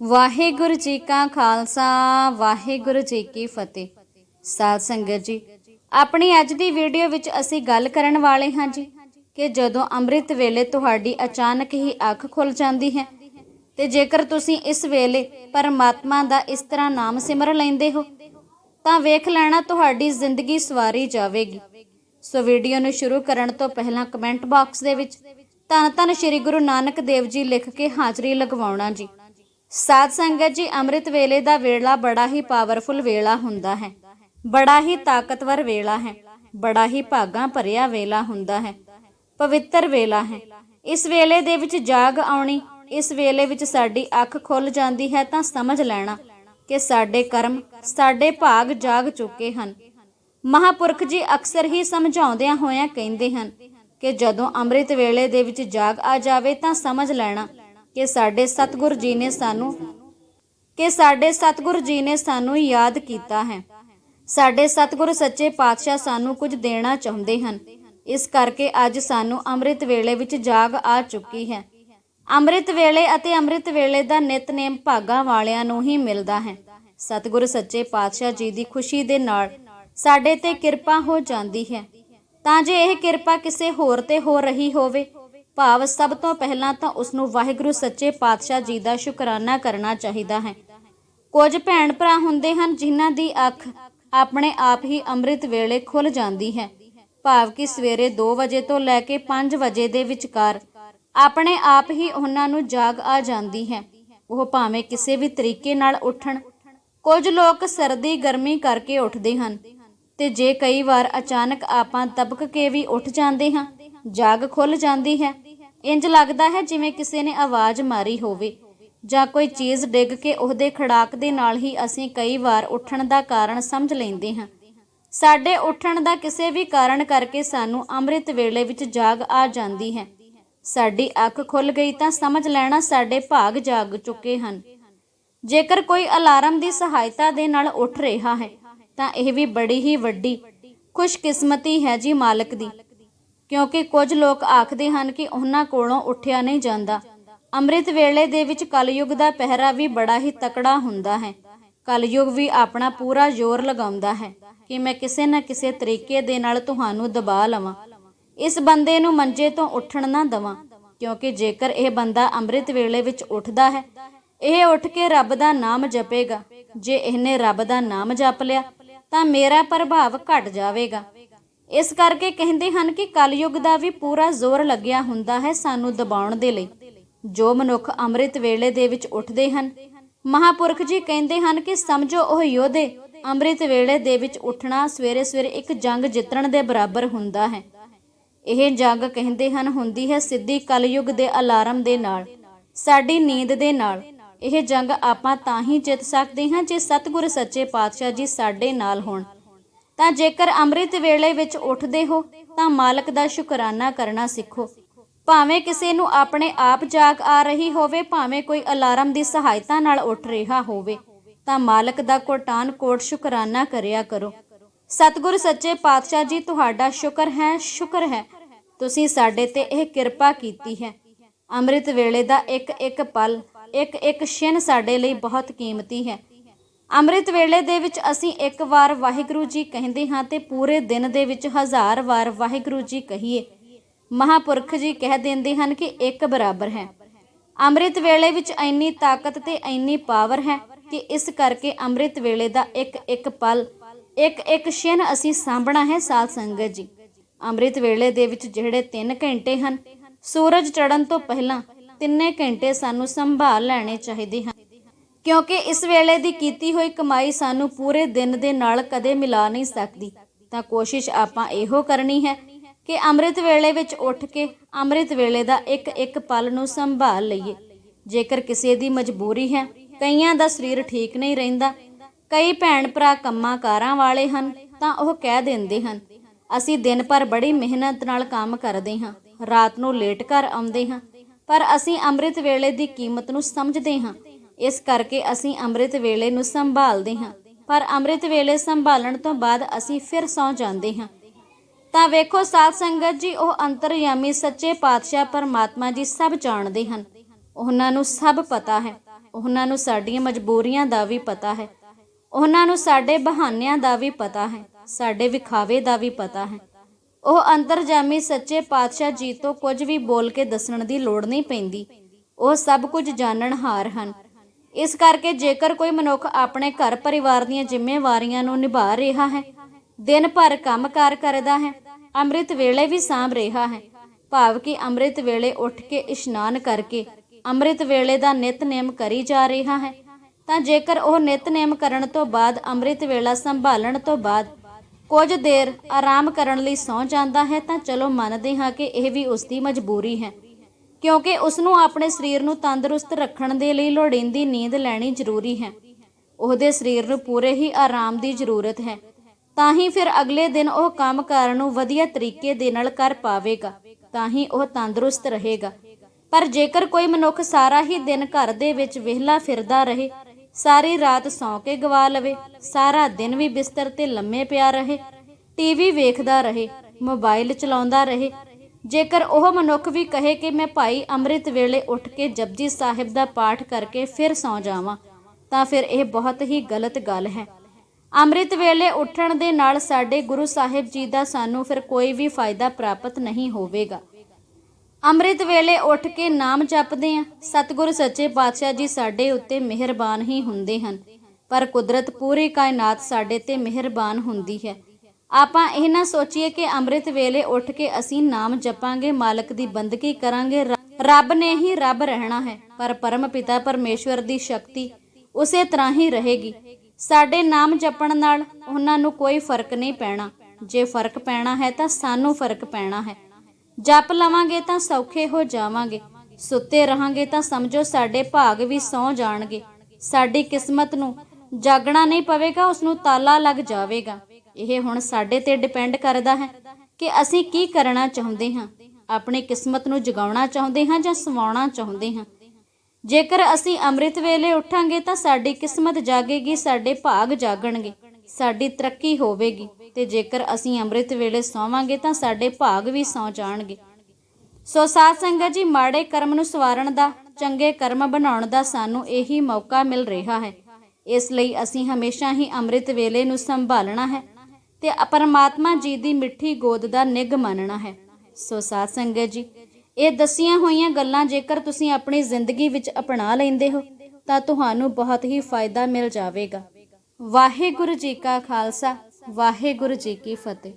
ਵਾਹਿਗੁਰੂ ਜੀ ਕਾ ਖਾਲਸਾ, ਵਾਹਿਗੁਰੂ ਜੀ ਕੀ ਫਤਿਹ। ਸਾਧ ਸੰਗਤ ਜੀ, ਆਪਣੀ ਅੱਜ ਦੀ ਵੀਡੀਓ ਵਿੱਚ ਅਸੀਂ ਗੱਲ ਕਰਨ ਵਾਲੇ ਹਾਂ ਜੀ ਕਿ ਜਦੋਂ ਅੰਮ੍ਰਿਤ ਵੇਲੇ ਤੁਹਾਡੀ ਅਚਾਨਕ ਹੀ ਅੱਖ ਖੁੱਲ ਜਾਂਦੀ ਹੈ ਤੇ ਜੇਕਰ ਤੁਸੀਂ ਇਸ ਵੇਲੇ ਪਰਮਾਤਮਾ ਦਾ ਇਸ ਤਰ੍ਹਾਂ ਨਾਮ ਸਿਮਰ ਲੈਂਦੇ ਹੋ, ਤਾਂ ਵੇਖ ਲੈਣਾ ਤੁਹਾਡੀ ਜ਼ਿੰਦਗੀ ਸਵਾਰੀ ਜਾਵੇਗੀ। ਸੋ ਵੀਡੀਓ ਨੂੰ ਸ਼ੁਰੂ ਕਰਨ ਤੋਂ ਪਹਿਲਾਂ ਕਮੈਂਟ ਬਾਕਸ ਦੇ ਵਿੱਚ ਧੰਨ ਧੰਨ ਸ੍ਰੀ ਗੁਰੂ ਨਾਨਕ ਦੇਵ ਜੀ ਲਿਖ ਕੇ ਹਾਜ਼ਰੀ ਲਗਵਾਉਣਾ ਜੀ। ਸਾਧ ਸੰਗਤ ਜੀ, ਅੰਮ੍ਰਿਤ ਵੇਲੇ ਦਾ ਵੇਲਾ ਬੜਾ ਹੀ ਪਾਵਰਫੁਲ ਵੇਲਾ ਹੁੰਦਾ ਹੈ। ਬੜਾ ਹੀ ਤਾਕਤਵਰ ਵੇਲਾ ਹੈ। ਬੜਾ ਹੀ ਭਾਗਾਂ ਭਰਿਆ ਵੇਲਾ ਹੁੰਦਾ ਹੈ। ਪਵਿੱਤਰ ਵੇਲਾ ਹੈ। ਇਸ ਵੇਲੇ ਦੇ ਵਿੱਚ ਜਾਗ ਆਉਣੀ, ਇਸ ਵੇਲੇ ਵਿੱਚ ਸਾਡੀ ਅੱਖ ਖੁੱਲ ਜਾਂਦੀ ਹੈ ਤਾਂ ਸਮਝ ਲੈਣਾ ਕਿ ਸਾਡੇ ਕਰਮ, ਸਾਡੇ ਭਾਗ ਜਾਗ ਚੁੱਕੇ ਹਨ। ਮਹਾਪੁਰਖ ਜੀ ਅਕਸਰ ਹੀ ਸਮਝਾਉਂਦਿਆਂ ਹੋਇਆਂ ਕਹਿੰਦੇ ਹਨ ਕਿ ਜਦੋਂ ਅੰਮ੍ਰਿਤ ਵੇਲੇ ਦੇ ਵਿੱਚ ਜਾਗ ਆ ਜਾਵੇ ਤਾਂ ਸਮਝ ਲੈਣਾ ਕਿ ਸਾਡੇ ਸਤਿਗੁਰ ਜੀ ਨੇ ਸਾਨੂੰ, ਕਿ ਸਾਡੇ ਸਤਿਗੁਰ ਜੀ ਨੇ ਸਾਨੂੰ ਯਾਦ ਕੀਤਾ ਹੈ। ਸਾਡੇ ਸਤਿਗੁਰ ਸੱਚੇ ਪਾਤਸ਼ਾਹ ਸਾਨੂੰ ਕੁਝ ਦੇਣਾ ਚਾਹੁੰਦੇ ਹਨ। ਇਸ ਕਰਕੇ ਅੱਜ ਸਾਨੂੰ ਅੰਮ੍ਰਿਤ ਵੇਲੇ ਵਿੱਚ ਜਾਗ ਆ ਚੁੱਕੀ ਹੈ। ਅੰਮ੍ਰਿਤ ਵੇਲੇ ਅਤੇ ਅੰਮ੍ਰਿਤ ਵੇਲੇ ਦਾ ਨਿਤਨੇਮ ਭਾਗਾ ਵਾਲਿਆਂ ਨੂੰ ਹੀ ਮਿਲਦਾ ਹੈ। ਸਤਿਗੁਰ ਸੱਚੇ ਪਾਤਸ਼ਾਹ ਜੀ ਦੀ ਖੁਸ਼ੀ ਦੇ ਨਾਲ ਸਾਡੇ ਤੇ ਕਿਰਪਾ ਹੋ ਜਾਂਦੀ ਹੈ। ਤਾਂ ਜੇ ਇਹ ਕਿਰਪਾ ਕਿਸੇ ਹੋਰ ਤੇ ਹੋ ਰਹੀ ਹੋਵੇ ਭਾਵ ਸਭ ਤੋਂ ਪਹਿਲਾਂ ਤਾਂ ਉਸ ਨੂੰ ਵਾਹਿਗੁਰੂ ਸੱਚੇ ਪਾਤਸ਼ਾਹ ਜੀ ਦਾ ਸ਼ੁਕਰਾਨਾ ਕਰਨਾ ਚਾਹੀਦਾ ਹੈ। ਕੁਝ ਭੈਣ ਭਰਾ ਹੁੰਦੇ ਹਨ ਜਿਨ੍ਹਾਂ ਦੀ ਅੱਖ ਆਪਣੇ ਆਪ ਹੀ ਅੰਮ੍ਰਿਤ ਵੇਲੇ ਖੁੱਲ ਜਾਂਦੀ ਹੈ। ਭਾਵ ਕਿ ਸਵੇਰੇ 2 ਵਜੇ ਤੋਂ ਲੈ ਕੇ 5 ਵਜੇ ਦੇ ਵਿਚਕਾਰ ਆਪਣੇ ਆਪ ਹੀ ਉਹਨਾਂ ਨੂੰ ਜਾਗ ਆ ਜਾਂਦੀ ਹੈ। ਉਹ ਭਾਵੇਂ ਕਿਸੇ ਵੀ ਤਰੀਕੇ ਨਾਲ ਉੱਠਣ, ਕੁਝ ਲੋਕ ਸਰਦੀ ਗਰਮੀ ਕਰਕੇ ਉੱਠਦੇ ਹਨ ਤੇ ਜੇ ਕਈ ਵਾਰ ਅਚਾਨਕ ਆਪਾਂ ਤਬਕ ਕੇ ਵੀ ਉੱਠ ਜਾਂਦੇ ਹਾਂ, ਜਾਗ ਖੁੱਲ ਜਾਂਦੀ ਹੈ ਇੰਜ ਲੱਗਦਾ ਹੈ ਜਿਵੇਂ ਕਿਸੇ ਨੇ ਆਵਾਜ਼ ਮਾਰੀ ਹੋਵੇ, ਜਾਂ ਕੋਈ ਚੀਜ਼ ਡਿੱਗ ਕੇ ਉਹਦੇ ਖੜਾਕ ਦੇ ਨਾਲ ਹੀ ਅਸੀਂ ਕਈ ਵਾਰ ਉੱਠਣ ਦਾ ਕਾਰਨ ਸਮਝ ਲੈਂਦੇ ਹਾਂ। ਸਾਡੇ ਉੱਠਣ ਦਾ ਕਿਸੇ ਵੀ ਕਾਰਨ ਕਰਕੇ ਸਾਨੂੰ ਅੰਮ੍ਰਿਤ ਵੇਲੇ ਵਿੱਚ ਜਾਗ ਆ ਜਾਂਦੀ ਹੈ। ਸਾਡੀ ਅੱਖ ਖੁੱਲ ਗਈ ਤਾਂ ਸਮਝ ਲੈਣਾ ਸਾਡੇ ਭਾਗ ਜਾਗ ਚੁੱਕੇ ਹਨ। ਜੇਕਰ ਕੋਈ ਅਲਾਰਮ ਦੀ ਸਹਾਇਤਾ ਦੇ ਨਾਲ ਉੱਠ ਰਿਹਾ ਹੈ, ਤਾਂ ਇਹ ਵੀ ਬੜੀ ਹੀ ਵੱਡੀ, ਖੁਸ਼ਕਿਸਮਤੀ ਹੈ ਜੀ ਮਾਲਕ ਦੀ। ਕਿਉਂਕਿ ਕੁਝ ਲੋਕ ਆਖਦੇ ਹਨ ਕਿ ਉਹਨਾਂ ਕੋਲੋਂ ਉੱਠਿਆ ਨਹੀਂ ਜਾਂਦਾ। ਅੰਮ੍ਰਿਤ ਵੇਲੇ ਦੇ ਵਿੱਚ ਕਲਯੁਗ ਦਾ ਪਹਿਰਾ ਵੀ ਬੜਾ ਹੀ ਤਕੜਾ ਹੁੰਦਾ ਹੈ। ਕਲਯੁਗ ਵੀ ਆਪਣਾ ਪੂਰਾ ਜ਼ੋਰ ਲਗਾਉਂਦਾ ਹੈ ਕਿ ਮੈਂ ਕਿਸੇ ਨਾ ਕਿਸੇ ਤਰੀਕੇ ਦੇ ਨਾਲ ਤੁਹਾਨੂੰ ਦਬਾ ਲਵਾਂ। ਇਸ ਬੰਦੇ ਨੂੰ ਮੰਜੇ ਤੋਂ ਉੱਠਣ ਨਾ ਦਵਾਂ, ਕਿਉਂਕਿ ਜੇਕਰ ਇਹ ਬੰਦਾ ਅੰਮ੍ਰਿਤ ਵੇਲੇ ਵਿੱਚ ਉੱਠਦਾ ਹੈ, ਇਹ ਉੱਠ ਕੇ ਰੱਬ ਦਾ ਨਾਮ ਜਪੇਗਾ। ਜੇ ਇਹਨੇ ਰੱਬ ਦਾ ਨਾਮ ਜਪ ਲਿਆ, ਤਾਂ ਮੇਰਾ ਪ੍ਰਭਾਵ ਘਟ ਜਾਵੇਗਾ। ਇਸ ਕਰਕੇ ਕਹਿੰਦੇ ਹਨ ਕਿ ਕਲਯੁਗ ਦਾ ਵੀ ਪੂਰਾ ਜ਼ੋਰ ਲੱਗਿਆ ਹੁੰਦਾ ਹੈ ਸਾਨੂੰ ਦਬਾਉਣ ਦੇ ਲਈ। ਜੋ ਮਨੁੱਖ ਅੰਮ੍ਰਿਤ ਵੇਲੇ ਦੇ ਵਿੱਚ ਉੱਠਦੇ ਹਨ, ਮਹਾਪੁਰਖ ਜੀ ਕਹਿੰਦੇ ਹਨ ਕਿ ਸਮਝੋ ਉਹ ਯੋਧੇ ਅੰਮ੍ਰਿਤ ਵੇਲੇ ਦੇ ਵਿੱਚ ਉੱਠਣਾ ਸਵੇਰੇ ਸਵੇਰੇ ਇੱਕ ਜੰਗ ਜਿੱਤਣ ਦੇ ਬਰਾਬਰ ਹੁੰਦਾ ਹੈ। ਇਹ ਜੰਗ ਕਹਿੰਦੇ ਹਨ ਹੁੰਦੀ ਹੈ ਸਿੱਧੀ ਕਲਯੁਗ ਦੇ ਅਲਾਰਮ ਦੇ ਨਾਲ, ਸਾਡੀ ਨੀਂਦ ਦੇ ਨਾਲ। ਇਹ ਜੰਗ ਆਪਾਂ ਤਾਂ ਹੀ ਜਿੱਤ ਸਕਦੇ ਹਾਂ ਜੇ ਸਤਿਗੁਰ ਸੱਚੇ ਪਾਤਸ਼ਾਹ ਜੀ ਸਾਡੇ ਨਾਲ ਹੋਣ। ਤਾਂ ਜੇਕਰ ਅੰਮ੍ਰਿਤ ਵੇਲੇ ਵਿੱਚ ਉੱਠਦੇ ਹੋ, ਤਾਂ ਮਾਲਕ ਦਾ ਸ਼ੁਕਰਾਨਾ ਕਰਨਾ ਸਿੱਖੋ। ਭਾਵੇਂ ਕਿਸੇ ਨੂੰ ਆਪਣੇ ਆਪ ਜਾਗ ਆ ਰਹੀ ਹੋਵੇ, ਭਾਵੇਂ ਕੋਈ ਅਲਾਰਮ ਦੀ ਸਹਾਇਤਾ ਨਾਲ ਉੱਠ ਰਿਹਾ ਹੋਵੇ, ਤਾਂ ਮਾਲਕ ਦਾ ਕੋਟਾਨ ਕੋਟ ਸ਼ੁਕਰਾਨਾ ਕਰਿਆ ਕਰੋ। ਸਤਿਗੁਰ ਸੱਚੇ ਪਾਤਸ਼ਾਹ ਜੀ, ਤੁਹਾਡਾ ਸ਼ੁਕਰ ਹੈ ਸ਼ੁਕਰ ਹੈ। ਤੁਸੀਂ ਸਾਡੇ ਤੇ ਇਹ ਕਿਰਪਾ ਕੀਤੀ ਹੈ। ਅੰਮ੍ਰਿਤ ਵੇਲੇ ਦਾ ਇੱਕ ਇੱਕ ਪਲ ਇੱਕ ਇੱਕ ਛਿਨ ਸਾਡੇ ਲਈ ਬਹੁਤ ਕੀਮਤੀ ਹੈ। ਅੰਮ੍ਰਿਤ ਵੇਲੇ ਦੇ ਵਿੱਚ ਅਸੀਂ ਇੱਕ ਵਾਰ ਵਾਹਿਗੁਰੂ ਜੀ ਕਹਿੰਦੇ ਹਾਂ ਤੇ ਪੂਰੇ ਦਿਨ ਦੇ ਵਿੱਚ ਹਜ਼ਾਰ ਵਾਰ ਵਾਹਿਗੁਰੂ ਜੀ ਕਹੀਏ। ਮਹਾਪੁਰਖ ਜੀ ਕਹਿ ਦਿੰਦੇ ਹਨ ਕਿ ਇੱਕ ਬਰਾਬਰ ਹੈ। ਅੰਮ੍ਰਿਤ ਵੇਲੇ ਵਿੱਚ ਇੰਨੀ ਤਾਕਤ ਤੇ ਇੰਨੀ ਪਾਵਰ ਹੈ ਕਿ ਇਸ ਕਰਕੇ ਅੰਮ੍ਰਿਤ ਵੇਲੇ ਦਾ ਇੱਕ ਇੱਕ ਪਲ, ਇੱਕ ਇੱਕ ਛਿਨ ਅਸੀਂ ਸਾਂਭਣਾ ਹੈ ਸਾਧ ਸੰਗਤ ਜੀ। ਅੰਮ੍ਰਿਤ ਵੇਲੇ ਦੇ ਵਿੱਚ ਜਿਹੜੇ 3 ਘੰਟੇ ਹਨ, ਸੂਰਜ ਚੜ੍ਹਨ ਤੋਂ ਪਹਿਲਾਂ ਤਿੰਨੇ ਘੰਟੇ ਸਾਨੂੰ ਸੰਭਾਲ ਲੈਣੇ ਚਾਹੀਦੇ ਹਨ। ਕਿਉਂਕਿ ਇਸ ਵੇਲੇ ਦੀ ਕੀਤੀ ਹੋਈ ਕਮਾਈ ਸਾਨੂੰ ਪੂਰੇ ਦਿਨ ਦੇ ਨਾਲ ਕਦੇ ਮਿਲਾ ਨਹੀਂ ਸਕਦੀ। ਤਾਂ ਕੋਸ਼ਿਸ਼ ਆਪਾਂ ਇਹੋ ਕਰਨੀ ਹੈ ਕਿ ਅੰਮ੍ਰਿਤ ਵੇਲੇ ਵਿੱਚ ਉੱਠ ਕੇ ਅੰਮ੍ਰਿਤ ਵੇਲੇ ਦਾ ਇੱਕ ਇੱਕ ਪਲ ਨੂੰ ਸੰਭਾਲ ਲਈਏ। ਜੇਕਰ ਕਿਸੇ ਦੀ ਮਜਬੂਰੀ ਹੈ, ਕਈਆਂ ਦਾ ਸਰੀਰ ਠੀਕ ਨਹੀਂ ਰਹਿੰਦਾ, ਕਈ ਭੈਣ ਭਰਾ ਕੰਮਾਂ ਕਾਰਾਂ ਵਾਲੇ ਹਨ, ਤਾਂ ਉਹ ਕਹਿ ਦਿੰਦੇ ਹਨ, ਅਸੀਂ ਦਿਨ ਭਰ ਬੜੀ ਮਿਹਨਤ ਨਾਲ ਕੰਮ ਕਰਦੇ ਹਾਂ, ਰਾਤ ਨੂੰ ਲੇਟ ਘਰ ਆਉਂਦੇ ਹਾਂ, ਪਰ ਅਸੀਂ ਅੰਮ੍ਰਿਤ ਵੇਲੇ ਦੀ ਕੀਮਤ ਨੂੰ ਸਮਝਦੇ ਹਾਂ। ਇਸ ਕਰਕੇ ਅਸੀਂ ਅੰਮ੍ਰਿਤ ਵੇਲੇ ਨੂੰ ਸੰਭਾਲਦੇ ਹਾਂ। ਪਰ ਅੰਮ੍ਰਿਤ ਵੇਲੇ ਸੰਭਾਲਣ ਤੋਂ ਬਾਅਦ ਅਸੀਂ ਫਿਰ ਸੌ ਜਾਂਦੇ ਹਾਂ। ਤਾਂ ਵੇਖੋ ਸਾਧ ਸੰਗਤ ਜੀ, ਉਹ ਅੰਤਰਯਾਮੀ ਸੱਚੇ ਪਾਤਸ਼ਾਹ ਪਰਮਾਤਮਾ ਜੀ ਸਭ ਜਾਣਦੇ ਹਨ। ਉਹਨਾਂ ਨੂੰ ਸਭ ਪਤਾ ਹੈ। ਉਹਨਾਂ ਨੂੰ ਸਾਡੀਆਂ ਮਜਬੂਰੀਆਂ ਦਾ ਵੀ ਪਤਾ ਹੈ। ਉਹਨਾਂ ਨੂੰ ਸਾਡੇ ਬਹਾਨਿਆਂ ਦਾ ਵੀ ਪਤਾ ਹੈ। ਸਾਡੇ ਵਿਖਾਵੇ ਦਾ ਵੀ ਪਤਾ ਹੈ। ਉਹ ਅੰਤਰਜਾਮੀ ਸੱਚੇ ਪਾਤਸ਼ਾਹ ਜੀ ਤੋਂ ਕੁਝ ਵੀ ਬੋਲ ਕੇ ਦੱਸਣ ਦੀ ਲੋੜ ਨਹੀਂ ਪੈਂਦੀ। ਉਹ ਸਭ ਕੁਝ ਜਾਣਨਹਾਰ ਹਨ। ਇਸ ਕਰਕੇ ਜੇਕਰ ਕੋਈ ਮਨੁੱਖ ਆਪਣੇ ਘਰ ਪਰਿਵਾਰ ਦੀਆਂ ਜ਼ਿੰਮੇਵਾਰੀਆਂ ਨੂੰ ਨਿਭਾ ਰਿਹਾ ਹੈ, ਦਿਨ ਭਰ ਕੰਮਕਾਰ ਕਰਦਾ ਹੈ, ਅੰਮ੍ਰਿਤ ਵੇਲੇ ਵੀ ਸਾਂਭ ਰਿਹਾ ਹੈ, ਭਾਵ ਕਿ ਅੰਮ੍ਰਿਤ ਵੇਲੇ ਉੱਠ ਕੇ ਇਸ਼ਨਾਨ ਕਰਕੇ ਅੰਮ੍ਰਿਤ ਵੇਲੇ ਦਾ ਨਿਤਨੇਮ ਕਰੀ ਜਾ ਰਿਹਾ ਹੈ, ਤਾਂ ਜੇਕਰ ਉਹ ਨਿਤਨੇਮ ਕਰਨ ਤੋਂ ਬਾਅਦ ਅੰਮ੍ਰਿਤ ਵੇਲਾ ਸੰਭਾਲਣ ਤੋਂ ਬਾਅਦ ਕੁਝ ਦੇਰ ਆਰਾਮ ਕਰਨ ਲਈ ਸੌ ਜਾਂਦਾ ਹੈ, ਤਾਂ ਚਲੋ ਮੰਨਦੇ ਹਾਂ ਕਿ ਇਹ ਵੀ ਉਸ ਦੀ ਮਜਬੂਰੀ ਹੈ। ਕਿਉਂਕਿ ਉਸ ਨੂੰ ਆਪਣੇ ਸਰੀਰ ਨੂੰ ਤੰਦਰੁਸਤ ਰੱਖਣ ਦੇ ਲਈ ਲੋੜੀਂਦੀ ਨੀਂਦ ਲੈਣੀ ਜ਼ਰੂਰੀ ਹੈ। ਉਹਦੇ ਸਰੀਰ ਨੂੰ ਪੂਰੇ ਹੀ ਆਰਾਮ ਦੀ ਜ਼ਰੂਰਤ ਹੈ। ਤਾਂ ਹੀ ਫਿਰ ਅਗਲੇ ਦਿਨ ਉਹ ਕੰਮ ਕਰਨ ਨੂੰ ਵਧੀਆ ਤਰੀਕੇ ਦੇ ਨਾਲ ਕਰ ਪਾਵੇਗਾ, ਤਾਂ ਹੀ ਉਹ ਤੰਦਰੁਸਤ ਰਹੇਗਾ। ਪਰ ਜੇਕਰ ਕੋਈ ਮਨੁੱਖ ਸਾਰਾ ਹੀ ਦਿਨ ਘਰ ਦੇ ਵਿੱਚ ਵਿਹਲਾ ਫਿਰਦਾ ਰਹੇ, ਸਾਰੀ ਰਾਤ ਸੌਂ ਕੇ ਗਵਾ ਲਵੇ, ਸਾਰਾ ਦਿਨ ਵੀ ਬਿਸਤਰ ਤੇ ਲੰਮੇ ਪਿਆ ਰਹੇ, ਟੀਵੀ ਵੇਖਦਾ ਰਹੇ, ਮੋਬਾਈਲ ਚਲਾਉਂਦਾ ਰਹੇ ਜੇਕਰ ਉਹ ਮਨੁੱਖ ਵੀ ਕਹੇ ਕਿ ਮੈਂ ਭਾਈ ਅੰਮ੍ਰਿਤ ਵੇਲੇ ਉੱਠ ਕੇ ਜਪਜੀ ਸਾਹਿਬ ਦਾ ਪਾਠ ਕਰਕੇ ਫਿਰ ਸੌਂ ਜਾਵਾਂ, ਤਾਂ ਫਿਰ ਇਹ ਬਹੁਤ ਹੀ ਗਲਤ ਗੱਲ ਹੈ। ਅੰਮ੍ਰਿਤ ਵੇਲੇ ਉੱਠਣ ਦੇ ਨਾਲ ਸਾਡੇ ਗੁਰੂ ਸਾਹਿਬ ਜੀ ਦਾ ਸਾਨੂੰ ਫਿਰ ਕੋਈ ਵੀ ਫਾਇਦਾ ਪ੍ਰਾਪਤ ਨਹੀਂ ਹੋਵੇਗਾ। ਅੰਮ੍ਰਿਤ ਵੇਲੇ ਉੱਠ ਕੇ ਨਾਮ ਜਪਦੇ ਆ ਸਤਿਗੁਰ ਸੱਚੇ ਪਾਤਸ਼ਾਹ ਜੀ ਸਾਡੇ ਉੱਤੇ ਮਿਹਰਬਾਨ ਹੀ ਹੁੰਦੇ ਹਨ, ਪਰ ਕੁਦਰਤ ਪੂਰੀ ਕਾਇਨਾਤ ਸਾਡੇ ਤੇ ਮਿਹਰਬਾਨ ਹੁੰਦੀ ਹੈ। ਆਪਾਂ ਇਹ ਨਾ ਸੋਚੀਏ ਕਿ ਅੰਮ੍ਰਿਤ ਵੇਲੇ ਉੱਠ ਕੇ ਅਸੀਂ ਨਾਮ ਜਪਾਂਗੇ, ਮਾਲਕ ਦੀ ਬੰਦਗੀ ਕਰਾਂਗੇ। ਰੱਬ ਨੇ ਹੀ ਰੱਬ ਰਹਿਣਾ ਹੈ, ਪਰ ਪਰਮ ਪਿਤਾ ਪਰਮੇਸ਼ਵਰ ਦੀ ਸ਼ਕਤੀ ਉਸੇ ਤਰ੍ਹਾਂ ਹੀ ਰਹੇਗੀ। ਸਾਡੇ ਨਾਮ ਜਪਣ ਨਾਲ ਉਹਨਾਂ ਨੂੰ ਕੋਈ ਫ਼ਰਕ ਨਹੀਂ ਪੈਣਾ। ਜੇ ਫ਼ਰਕ ਪੈਣਾ ਹੈ ਤਾਂ ਸਾਨੂੰ ਫ਼ਰਕ ਪੈਣਾ ਹੈ। ਜਪ ਲਵਾਂਗੇ ਤਾਂ ਸੌਖੇ ਹੋ ਜਾਵਾਂਗੇ। ਸੁੱਤੇ ਰਹਾਂਗੇ ਤਾਂ ਸਮਝੋ ਸਾਡੇ ਭਾਗ ਵੀ ਸੌ ਜਾਣਗੇ। ਸਾਡੀ ਕਿਸਮਤ ਨੂੰ ਜਾਗਣਾ ਨਹੀਂ ਪਵੇਗਾ ਉਸ ਨੂੰ ਤਾਲਾ ਲੱਗ ਜਾਵੇਗਾ। ਇਹ ਹੁਣ ਸਾਡੇ ਤੇ ਡਿਪੈਂਡ ਕਰਦਾ ਹੈ ਕਿ ਅਸੀਂ ਕੀ ਕਰਨਾ ਚਾਹੁੰਦੇ ਹਾਂ, ਆਪਣੀ ਕਿਸਮਤ ਨੂੰ ਜਗਾਉਣਾ ਚਾਹੁੰਦੇ ਹਾਂ ਜਾਂ ਸਵਾਉਣਾ ਚਾਹੁੰਦੇ ਹਾਂ। ਜੇਕਰ ਅਸੀਂ ਅੰਮ੍ਰਿਤ ਵੇਲੇ ਉੱਠਾਂਗੇ ਤਾਂ ਸਾਡੀ ਕਿਸਮਤ ਜਾਗੇਗੀ, ਸਾਡੇ ਭਾਗ ਜਾਗਣਗੇ, ਸਾਡੀ ਤਰੱਕੀ ਹੋਵੇਗੀ ਤੇ ਜੇਕਰ ਅਸੀਂ ਅੰਮ੍ਰਿਤ ਵੇਲੇ ਸੌਵਾਂਗੇ ਤਾਂ ਸਾਡੇ ਭਾਗ ਵੀ ਸੌ ਜਾਣਗੇ। ਸੋ ਸਾਧ ਸੰਗਤ ਜੀ, ਮਾੜੇ ਕਰਮ ਨੂੰ ਸਵਾਰਨ ਦਾ, ਚੰਗੇ ਕਰਮ ਬਣਾਉਣ ਦਾ ਸਾਨੂੰ ਇਹੀ ਮੌਕਾ ਮਿਲ ਰਿਹਾ ਹੈ। ਇਸ ਲਈ ਅਸੀਂ ਹਮੇਸ਼ਾ ਹੀ ਅੰਮ੍ਰਿਤ ਵੇਲੇ ਨੂੰ ਸੰਭਾਲਣਾ ਹੈ। ਤੇ ਪਰਮਾਤਮਾ ਜੀ ਦੀ ਮਿੱਠੀ ਗੋਦ ਦਾ ਨਿੱਘ ਮੰਨਣਾ ਹੈ। ਸੋ ਸਾਧ ਸੰਗਤ ਜੀ, ਇਹ ਦਸੀਆਂ ਹੋਈਆਂ ਗੱਲਾਂ ਜੇਕਰ ਤੁਸੀਂ ਆਪਣੀ ਜ਼ਿੰਦਗੀ ਵਿੱਚ ਅਪਣਾ ਲੈਂਦੇ ਹੋ, ਤਾਂ ਤੁਹਾਨੂੰ ਬਹੁਤ ਹੀ ਫਾਇਦਾ ਮਿਲ ਜਾਵੇਗਾ। ਵਾਹਿਗੁਰੂ ਜੀ ਕਾ ਖਾਲਸਾ, ਵਾਹਿਗੁਰੂ ਜੀ ਕੀ ਫਤਿਹ।